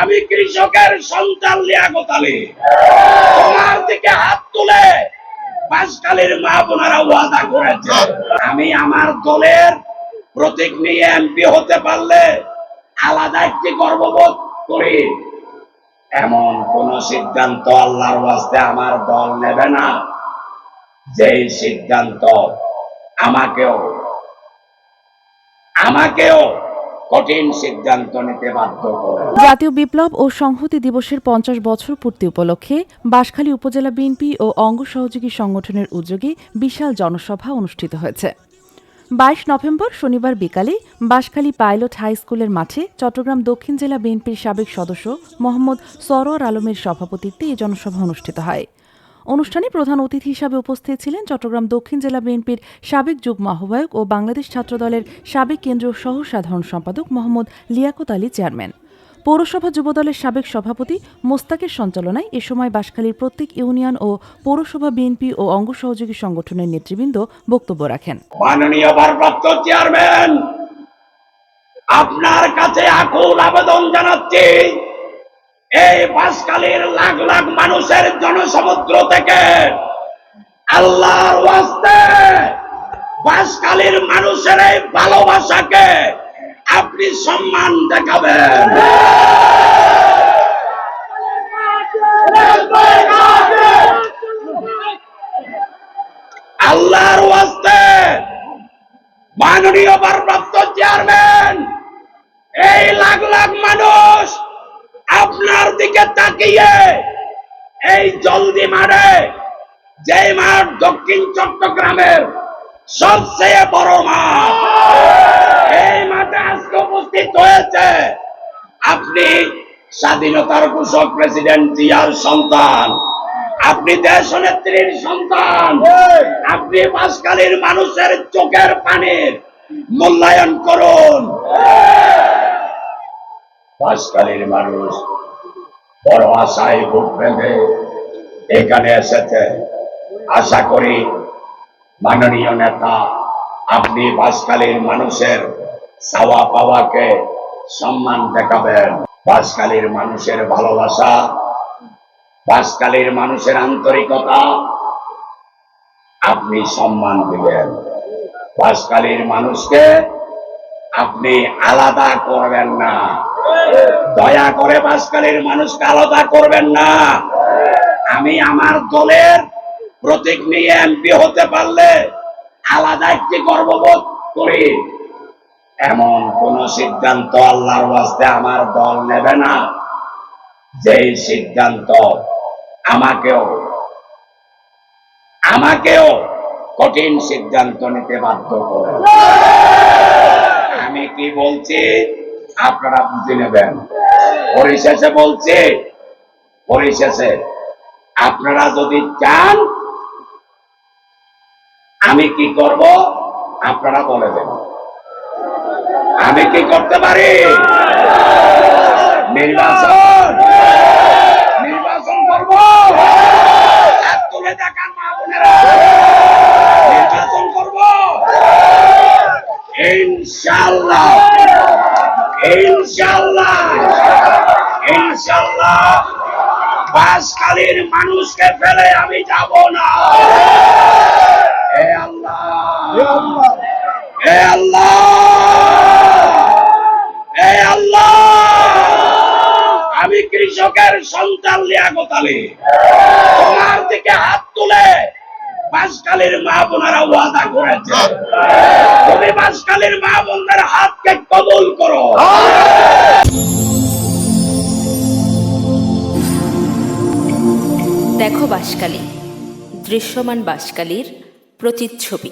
আমি কৃষকের সন্তান লিয়াকত আলী তোমার দিকে হাত তুলে বাসকালীর মা বোনেরা ওয়াদা করেছে। আমি আমার দলের প্রতীক নিয়ে এমপি হতে পারলে আলাদা একটি গর্ববোধ করি। এমন কোন সিদ্ধান্ত আল্লাহর ওয়াস্তে আমার দল নেবে না। যেই সিদ্ধান্ত আমাকেও আমাকেও কঠিন সিদ্ধান্ত নিতে বাধ্য জাতীয় বিপ্লব ও সংহতি দিবসের পঞ্চাশ বছর পূর্তি উপলক্ষে বাঁশখালী উপজেলা বিএনপি ও অঙ্গ সহযোগী সংগঠনের উদ্যোগে বিশাল জনসভা অনুষ্ঠিত হয়েছে। বাইশ নভেম্বর শনিবার বিকালে বাঁশখালী পাইলট হাই স্কুলের মাঠে চট্টগ্রাম দক্ষিণ জেলা বিএনপির সাবেক সদস্য মোহাম্মদ সরোয়ার আলমের সভাপতিত্বে এই জনসভা অনুষ্ঠিত হয়। অনুষ্ঠানে প্রধান অতিথি হিসাবে উপস্থিত ছিলেন চট্টগ্রাম দক্ষিণ জেলা বিএনপির সাবেক যুগ্ম আহ্বায়ক ও বাংলাদেশ ছাত্র দলের সাবেক কেন্দ্রীয় সহ সাধারণ সম্পাদক মোহাম্মদ লিয়াকত আলী চেয়ারম্যান। পৌরসভা যুবদলের সাবেক সভাপতি মোস্তাকের সঞ্চালনায় এ সময় বাঁশখালীর প্রত্যেক ইউনিয়ন ও পৌরসভা বিএনপি ও অঙ্গ সহযোগী সংগঠনের নেতৃবৃন্দ বক্তব্য রাখেন। আপনার কাছে আকুল আবেদন জানাচ্ছি। এই বাসকালীর লাখ লাখ মানুষের জনসমুদ্র থেকে আল্লাহর ওয়াস্তে বাসকালীর মানুষের এই ভালোবাসাকে আপনি সম্মান দেখাবেন। আল্লাহর ওয়াস্তে মাননীয় ভারপ্রাপ্ত চেয়ারম্যান, এই লাখ লাখ মানুষ দিকে তাকিয়ে এই জলদি মাঠে যে মাঠ দক্ষিণ চট্টগ্রামের সবচেয়ে বড় মাঠ। এই মাঠে আজকে উপস্থিত হয়েছে আপনি স্বাধীনতার ঘোষক প্রেসিডেন্ট জিয়ার সন্তান, আপনি দেশ নেত্রীর সন্তান, আপনি বাসকালীর মানুষের চোখের পানির মূল্যায়ন করুন। বাসকালীর মানুষ বড় আশায় ভোট বেঁধে এখানে এসেছে। আশা করি মাননীয় নেতা, আপনি বাসকালীর মানুষের চাওয়া পাওয়াকে সম্মান দেখাবেন। বাসকালীর মানুষের ভালোবাসা বাসকালীর মানুষের আন্তরিকতা, আপনি সম্মান দিবেন। বাসকালীর মানুষকে আপনি আলাদা করবেন না। দয়া করে বাসকালীর মানুষকে আলাদা করবেন না। আমি আমার দলের প্রতীক নিয়ে এমপি হতে পারলে আলাদা একটি গর্ববোধ করি। এমন কোন সিদ্ধান্ত আল্লাহর ওয়াস্তে আমার দল নেবে না। যেই সিদ্ধান্ত আমাকেও আমাকেও কঠিন সিদ্ধান্ত নিতে বাধ্য করে আমি কি বলছি? আপনারা বুঝে নেবেন। পরিশেষে বলছি, পরিশেষে আপনারা যদি চান, আমি কি করব? আপনারা বলে দেন। আমি কি করতে পারি? নির্বাচন! নির্বাচন করব হাত তুলে দেখান মা বোনেরা নির্বাচন করব ইনশাআল্লাহ ইনশাআল্লাহ। ইনশাআল্লাহ। বাসকালীর মানুষকে ফেলে আমি যাব না। এ আল্লাহ। এ আল্লাহ। এ আল্লাহ। আমি কৃষকের সন্তান লিয়াকত আলী তোমার দিকে হাত তুলে বাসকালীর মা বোনারা ওয়াদা করেছে। তুমি বাসকালের মা বোনদের হাতকে কবল করো। দেখো বাসকালী দৃশ্যমান বাসকালীর প্রতিচ্ছবি।